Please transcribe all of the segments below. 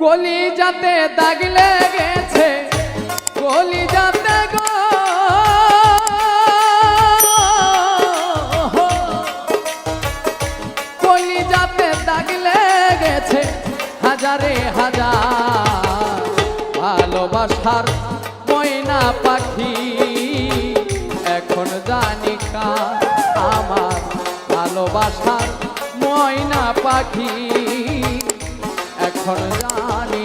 কলি যাতে দাগ লেগেছে কলি যাতে গো। যাতে দাগ লেগেছে হাজারে হাজার ভালোবাসার ময়না পাখি। এখন জানি আমার ভালোবাসার ময়না পাখি। এখন জানি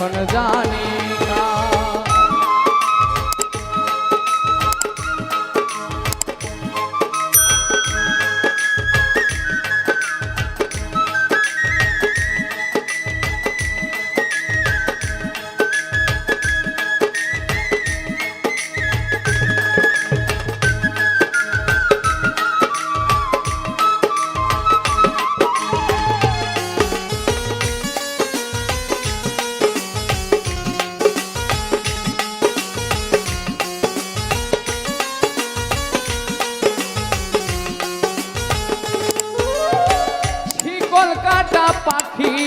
এখন জানি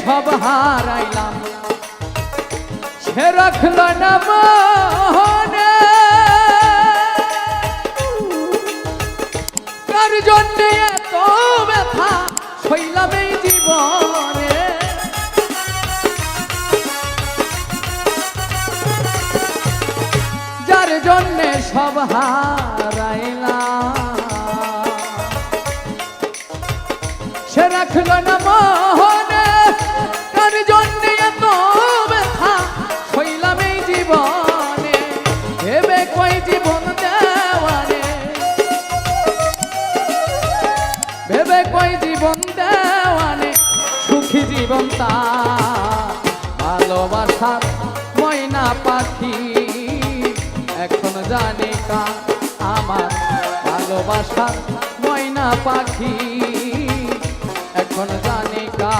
সব হারাইলাম। সে রাখল না মনে কার জন্যে এত ব্যথা সইলাম এই জীবনে? যার জন্যে সব হারাইলাম। সে রাখল না ওই জীবন দেওয়ানে সুখী জীবন তার ময়না পাখি। এখন জানে কা আমার ভালোবাসা ময়না পাখি। এখন জানে কা